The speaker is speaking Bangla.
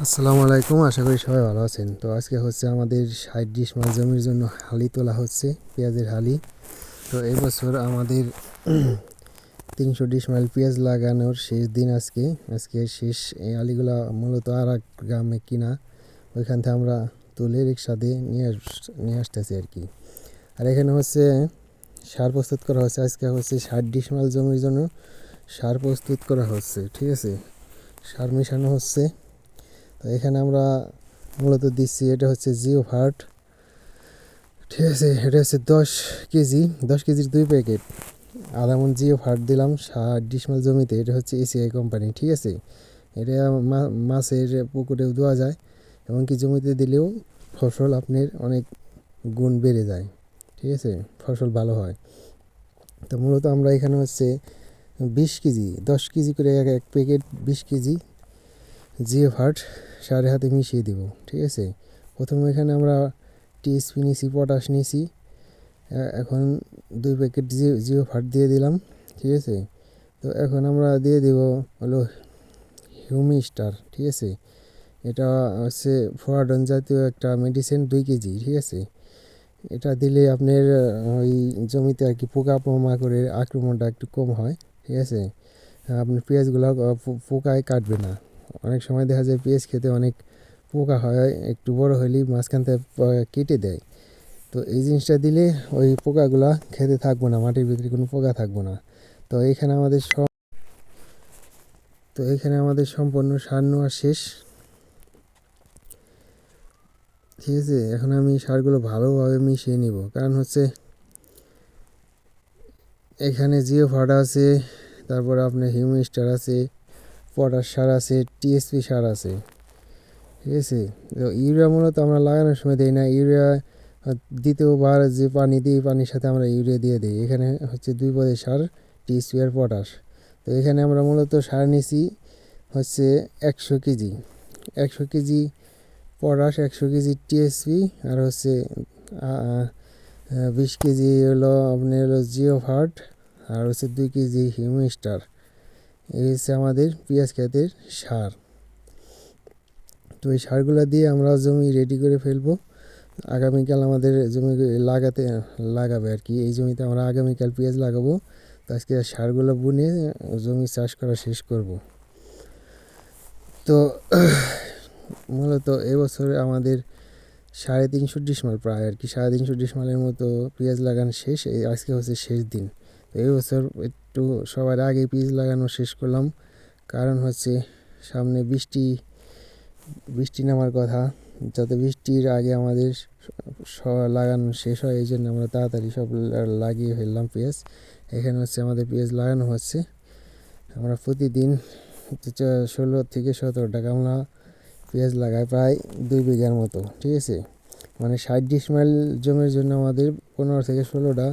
আসসালামু আলাইকুম, আশা করি সবাই ভালো আছেন। তো আজকে হচ্ছে আমাদের ষাট ডিশ মাছ জমির জন্য হালি তোলা হচ্ছে, পেঁয়াজের হালি। তো এবছর আমাদের তিনশো ডিশ মাইল পেঁয়াজ লাগানোর শেষ দিন আজকে। আজকে শেষ এই আলিগুলা মূলত আর এক গ্রামে কিনা, ওইখান থেকে আমরা তুলে রিক্সা দিয়ে নিয়ে আস- নিয়ে আসতেছি আর কি। আর এখানে হচ্ছে সার প্রস্তুত করা হচ্ছে। আজকে হচ্ছে ষাট ডিশ মাইল জমির জন্য সার প্রস্তুত করা হচ্ছে, ঠিক আছে? সার মেশানো হচ্ছে। তো এখানে আমরা মূলত দিচ্ছি, এটা হচ্ছে জিও ফার্ট ঠিক আছে, এটা হচ্ছে দশ কেজি, দশ কেজির দুই প্যাকেট। আধা মন জিও ফার্ট দিলাম ষাট ডিসমাল জমিতে, এটা হচ্ছে এসিআই কোম্পানি, ঠিক আছে? এটা মাছের পুকুরেও দেওয়া যায় এমনকি জমিতে দিলেও ফসল আপনার অনেক গুণ বেড়ে যায়, ঠিক আছে? ফসল ভালো হয়। তো মূলত আমরা এখানে হচ্ছে বিশ কেজি, দশ কেজি করে এক এক প্যাকেট বিশ কেজি জিও ফার্ট সারের হাতে মিশিয়ে দেব, ঠিক আছে? প্রথমে এখানে আমরা টিএসপি নিয়েছি পটাশ নিয়েছি এখন দুই প্যাকেট জিও জিও ফার্ট দিয়ে দিলাম, ঠিক আছে? তো এখন আমরা দিয়ে দেব হলো হিউমি স্টার ঠিক আছে? এটা হচ্ছে ফোয়াডন জাতীয় একটা মেডিসিন দুই কেজি, ঠিক আছে? এটা দিলে আপনার ওই জমিতে আর কি পোকা পোমাকড়ের আক্রমণটা একটু কম হয়, ঠিক আছে? আপনার পেঁয়াজগুলো পোকায় কাটবে না। অনেক সময় দেখা যায় পেঁয়াজ খেতে অনেক পোকা হয়, একটু বড় হলেই মাঝখান থেকে কেটে দেয়। তো এই জিনিসটা দিলে ওই পোকাগুলা খেতে থাকব না, মাটির ভিতরে কোনো পোকা থাকব না। তো এখানে আমাদের সব তো এখানে আমাদের সম্পূর্ণ সার নেওয়া শেষ। ঠিক আছে, এখন আমি সারগুলো ভালোভাবে মিশিয়ে নিব। কারণ হচ্ছে এখানে জিও ফাটা আছে, তারপর আপনার হিউমিস্টার আছে পটাশ সার আছে, টিএসপি সার আছে, ঠিক আছে? ইউরিয়া মূলত আমরা লাগানোর সময় দিই না, ইউরিয়া দ্বিতীয়বার যে পানি দিই, পানির সাথে আমরা ইউরিয়া দিয়ে দিই। এখানে হচ্ছে দুই পদের সার, টিএসপি আর পটাশ। তো এখানে আমরা মূলত সার নিছি হচ্ছে একশো কেজি। একশো কেজি পটাশ, একশো কেজি টিএসপি আর হচ্ছে বিশ কেজি হলো, আপনার হলো জিও ফার্ট আর হচ্ছে দুই কেজি হিউম্যান স্টার এই হচ্ছে আমাদের পেঁয়াজ ক্ষেতের সার। তো এই সারগুলো দিয়ে আমরা জমি রেডি করে ফেলব। আগামীকাল আমাদের জমি লাগাতে, লাগাবে আর কি। এই জমিতে আমরা আগামীকাল পেঁয়াজ লাগাবো। তো আজকে সারগুলো বুনে জমি চাষ করা শেষ করব। তো মূলত এবছরে আমাদের সাড়ে তিনশো ডিসমাল প্রায় আর কি। সাড়ে তিনশো ডিসমালের মতো পেঁয়াজ লাগানো শেষ। এই আজকে হচ্ছে শেষ দিন। তো এই বছর একটু সবার আগে পেঁয়াজ লাগানো শেষ করলাম। কারণ হচ্ছে সামনে বৃষ্টি বৃষ্টি নামার কথা। যাতে বৃষ্টির আগে আমাদের লাগানো শেষ হয় এই জন্য আমরা তাড়াতাড়ি সব লাগিয়ে ফেললাম পেঁয়াজ। এখানে হচ্ছে আমাদের পেঁয়াজ লাগানো হচ্ছে। আমরা প্রতিদিন ষোলো থেকে সতেরো টাকা আমরা পেঁয়াজ লাগাই প্রায় দুই বিঘার মতো, ঠিক আছে? মানে ষাট ডিসমাইল জমির জন্য আমাদের পনেরো থেকে ষোলোটা